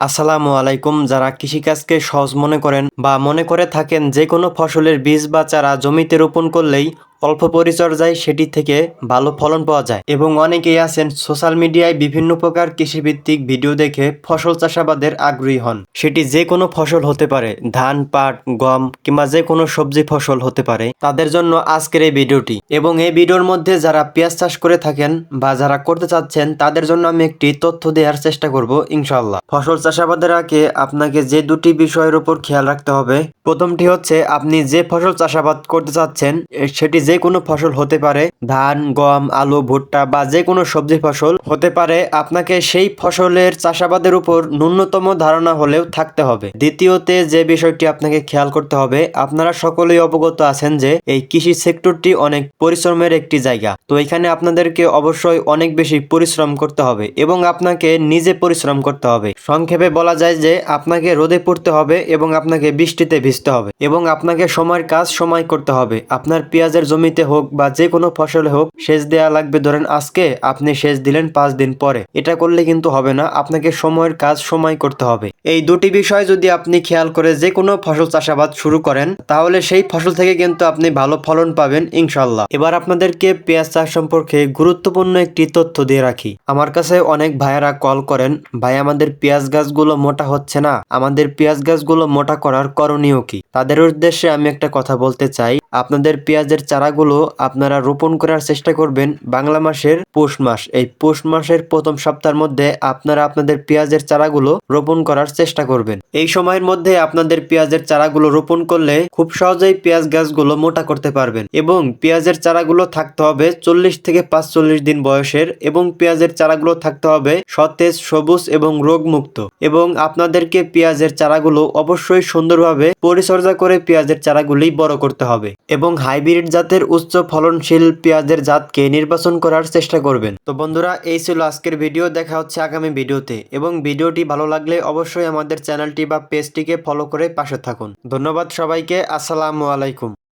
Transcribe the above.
আসসালামু আলাইকুম। যারা কৃষিকাজকে সহজ মনে করেন বা মনে করে থাকেন, যে কোনো ফসলের বীজ বা চারা জমিতে রোপণ করলেই অল্প পরিচর্যায় সেটি থেকে ভালো ফলন পাওয়া যায়। এবং অনেকেই আছেন সোশ্যাল মিডিয়ায় বিভিন্ন প্রকার কৃষিভিত্তিক ভিডিও দেখে ফসল চাষাবাদের আগ্রহী হন। সেটি যে কোনো ফসল হতে পারে, ধান, পাট, গম কিংবা যে কোনো সবজি ফসল হতে পারে। তাদের জন্য আজকের এই ভিডিওটি। এবং এই ভিডিওর মধ্যে যারা পেঁয়াজ চাষ করে থাকেন বা যারা করতে চাচ্ছেন, তাদের জন্য আমি একটি তথ্য দেওয়ার চেষ্টা করব ইনশাল্লাহ ফসল চাষাবাদের আগে আপনাকে যে দুটি বিষয়ের উপর খেয়াল রাখতে হবে। প্রথমটি হচ্ছে, আপনি যে ফসল চাষাবাদ করতে চাচ্ছেন সেটি যে কোনো ফসল হতে পারে, ধান, গম, আলু, ভুট্টা বা যে কোনো সবজি ফসল হতে পারে, আপনাকে সেই ফসলের চাষাবাদের উপর ন্যূনতম ধারণা হলেও থাকতে হবে। দ্বিতীয়তে যে বিষয়টি আপনাকে খেয়াল করতে হবে, আপনারা সকলেই অবগত আছেন যে এই কৃষি সেক্টরটি অনেক পরিশ্রমের একটি জায়গা। তো এখানে আপনাদেরকে অবশ্যই অনেক বেশি পরিশ্রম করতে হবে এবং আপনাকে নিজে পরিশ্রম করতে হবে। সংক্ষেপে বলা যায় যে আপনাকে রোদে পড়তে হবে এবং আপনাকে বৃষ্টিতে ভিজতে হবে এবং আপনাকে সময়ের কাজ সময় করতে হবে। আপনার পেঁয়াজের জমিতে হোক বা যে কোনো ফসলে হোক সেচ দেওয়া লাগবে। ধরেন আজকে আপনি সেচ দিলেন পাঁচ দিন পরে। এটা করলে কিন্তু হবে না। আপনাকে সময়ের কাজ সময় করতে হবে। এই দুটি বিষয় যদি আপনি খেয়াল করে যে কোনো ফসল চাষাবাদ শুরু করেন, তাহলে সেই ফসল থেকে কিন্তু আপনি ভালো ফলন পাবেন ইনশাল্লাহ এবার আপনাদেরকে পেঁয়াজ চাষ সম্পর্কে গুরুত্বপূর্ণ একটি তথ্য দিয়ে রাখি। আমার কাছে অনেক ভাইয়েরা কল করেন, ভাই, আমাদের পেঁয়াজ গাছগুলো মোটা হচ্ছে না। আমাদের পেঁয়াজ গাছগুলো মোটা করার করণীয় কি? তাদের উদ্দেশ্যে আমি একটা কথা বলতে চাই। আপনাদের পেঁয়াজের চারাগুলো আপনারা রোপণ করার চেষ্টা করবেন বাংলা মাসের পৌষ মাস। এই পৌষ মাসের প্রথম সপ্তাহের মধ্যে আপনারা আপনাদের পেঁয়াজের চারাগুলো রোপণ করার চেষ্টা করবেন। এই সময়ের মধ্যে আপনাদের পেঁয়াজের চারাগুলো রোপণ করলে খুব সহজেই পেঁয়াজ গাছগুলো মোটা করতে পারবেন এবং পেঁয়াজের চারাগুলো থাকতে হবে চল্লিশ থেকে পাঁচচল্লিশ দিন বয়সের এবং পেঁয়াজের চারাগুলো থাকতে হবে সতেজ, সবুজ এবং রোগমুক্ত এবং আপনাদেরকে পেঁয়াজের চারাগুলো অবশ্যই সুন্দরভাবে পরিচর্যা করে পেঁয়াজের চারাগুলি বড় করতে হবে। এবং হাইব্রিড জাতের উচ্চ ফলনশীল পেঁয়াজের জাতকে নির্বাচন করার চেষ্টা করবেন। তো বন্ধুরা, এই ছিল আজকের ভিডিও। দেখা হচ্ছে আগামী ভিডিওতে। এবং ভিডিওটি ভালো লাগলে অবশ্যই আমাদের চ্যানেলটি বা পেজটিকে ফলো করে পাশে থাকুন। ধন্যবাদ সবাইকে। আসসালামু আলাইকুম।